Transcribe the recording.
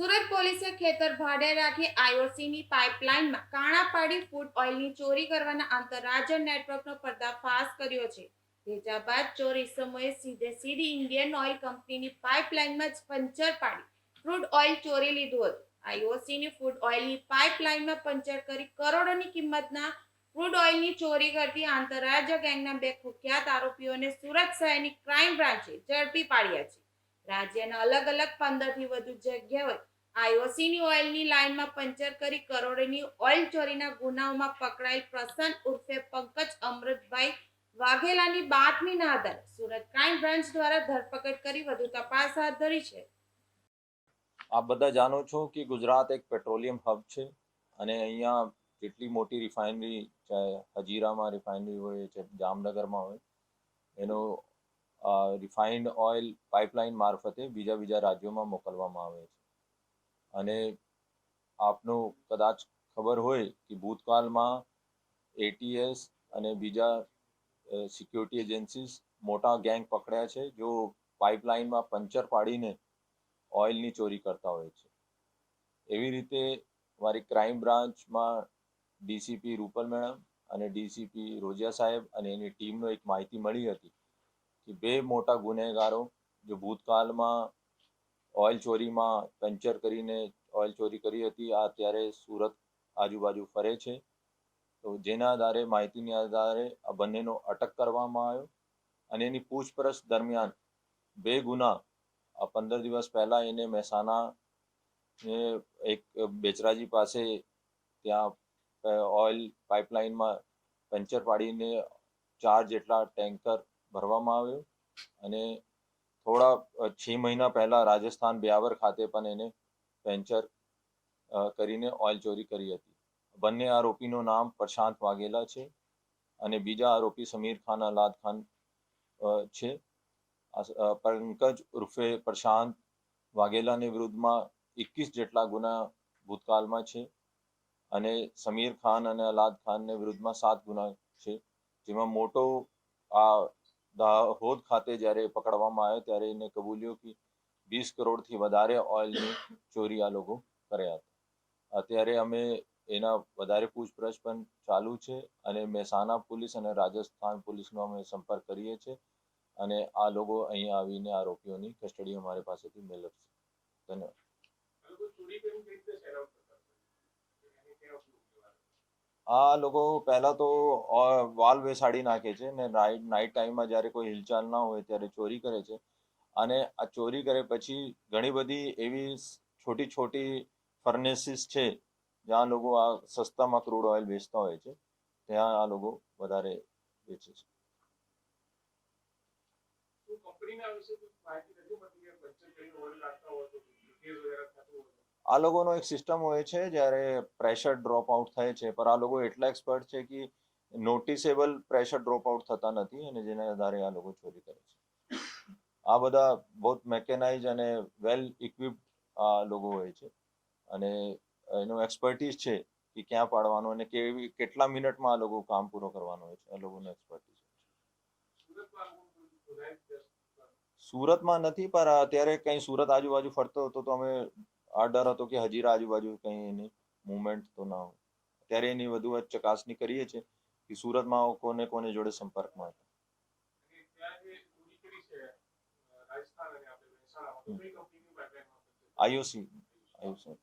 સુરત પોલીસે ખેતર ભાડે રાખી આઈઓસીની પાઇપલાઇનમાં કાણા પાડી ફૂડ ઓઇલની ચોરી કરવાના આંતરરાજ્ય નેટવર્કનો પર્દાફાશ કર્યો છે. ભેજા બાદ ચોરી સમયે સીધે સીધી ઇન્ડિયન ઓઇલ કંપનીની પાઇપલાઇનમાં જ પંચર પાડી ફ્રૂડ ઓઇલ ચોરી લીધું હતું. આઈઓસીની ફૂડ ઓઇલની પાઇપલાઇનમાં પંચર કરી કરોડોની કિંમતના ફ્રૂડ ઓઇલની ચોરી કરતી આંતરરાજ્ય ગેંગના બે કુખ્યાત આરોપીઓને સુરત શહેરની ક્રાઇમ બ્રાન્ચે ઝડપી પાડ્યા છે. રાજ્યના અલગ અલગ પંદરથી વધુ જગ્યાએ આઈઓસીની ઓઇલની લાઇનમાં પંચર કરી કરોડોની ઓઇલ ચોરીના ગુનાઓમાં પકડાયેલ પ્રસન્ન ઉર્ફે પંકજ અમૃતભાઈ વાઘેલાની બાતમીના આધારે સુરત ક્રાઇમ બ્રાન્ચ દ્વારા ધરપકડ કરી વધુ તપાસ હાથ ધરી છે. આપ બધા જાણો છો કે ગુજરાત એક પેટ્રોલિયમ હબ છે અને અહીંયા જેટલી મોટી રિફાઇનરી ચાહે હજીરામાં રિફાઇનરી હોય છે જામનગરમાં હોય, એનો રિફાઇન્ડ ઓઇલ પાઇપલાઇન મારફતે બીજા બીજા રાજ્યોમાં મોકલવામાં આવે છે. અને આપનું કદાચ ખબર હોય કે ભૂતકાળમાં એટીએસ અને બીજા સિક્યુરિટી એજન્સીસ મોટા ગેંગ પકડ્યા છે, જો પાઇપલાઇનમાં પંચર પાડીને ઓઇલની ચોરી કરતા હોય છે. એવી રીતે મારી ક્રાઇમ બ્રાન્ચમાં ડીસીપી રૂપલ મેડમ અને ડીસીપી રોજિયા સાહેબ અને એની ટીમનો એક માહિતી મળી હતી કે બે મોટા ગુનેગારો, જો ભૂતકાળમાં ઓઇલ ચોરીમાં પંચર કરીને ઓઇલ ચોરી કરી હતી. આ અત્યારે સુરત આજુબાજુ ફરે છે. તો જેના આધારે, માહિતીના આધારે આ બંનેનો અટક કરવામાં આવ્યો અને એની પૂછપરછ દરમિયાન બે ગુના આ પંદર દિવસ પહેલા એને મહેસાણા એક બેચરાજી પાસે ત્યાં ઓઇલ પાઇપલાઇનમાં પંચર પાડીને ચાર જેટલા ટેન્કર ભરવામાં આવ્યો અને થોડા છ મહિના પહેલા રાજસ્થાન બ્યાવર ખાતે પણ એને વેન્ચર કરીને ઓઇલ ચોરી કરી હતી. બંને આરોપીનું નામ પ્રશાંત વાઘેલા છે અને બીજા આરોપી સમીર ખાન, અલાદ ખાન છે. પંકજ ઉર્ફે પ્રશાંત વાઘેલાની વિરુદ્ધમાં એકવીસ જેટલા ગુના ભૂતકાળમાં છે અને સમીર ખાન અને અલાદ ખાનને વિરુદ્ધમાં સાત ગુના છે. જેમાં મોટો આ દાહોદ ખાતે જ્યારે પકડવામાં આવ્યો, ત્યારે એને કબૂલ્યો કે વીસ કરોડથી વધારે ઓઇલની ચોરી આ લોકો કર્યા હતા. અત્યારે અમે એના વધારે પૂછપરછ પણ ચાલુ છે અને મહેસાણા પોલીસ અને રાજસ્થાન પોલીસનો અમે સંપર્ક કરીએ છીએ અને આ લોકો અહીં આવીને આરોપીઓની કસ્ટડી અમારી પાસેથી મેળવશે. ધન્યવાદ. આ લોકો પહેલા તો વાલ બેસાડી નાખે છે ને નાઇટ નાઇટ ટાઈમમાં જ્યારે કોઈ હિલચાલ ના હોય ત્યારે ચોરી કરે છે. અને આ ચોરી કરે પછી ઘણી બધી એવી છોટી છોટી ફર્નેસીસ છે, જ્યાં લોકો આ સસ્તામાં ક્રૂડ ઓઇલ વેચતા હોય છે. ત્યાં આ લોકો વધારે વેચે છે. આ લોકોનો એક સિસ્ટમ હોય છે, જ્યારે પ્રેશર ડ્રોપ આઉટ થાય છે પણ આ લોકો એટલા એક્સપર્ટ છે કે નોટિસેબલ પ્રેશર ડ્રોપ આઉટ થતા નથી અને જેના આધારે આ લોકો ચોરી કરે છે. આ બધા બહુ મેકેનાઇઝ અને વેલ ઇક્વિપ્ડ આ લોકો હોય છે. અને એનો એક્સપર્ટીઝ છે કે ક્યાં પાડવાનો અને કેવી, કેટલા મિનિટમાં આ લોકો કામ પૂરો કરવાનો હોય છે, આ લોકોનો એક્સપર્ટીઝ સુરતમાં નથી પણ અત્યારે કંઈ સુરત આજુબાજુ ફરતો હતો તો અમે આ ડર હતો કે હજીરા આજુબાજુ કંઈ એની મુવમેન્ટ તો ના હોય. ત્યારે એની વધુ ચકાસણી કરીએ છીએ કે સુરતમાં કોને કોને જોડે સંપર્કમાં હતા. IOC IOC.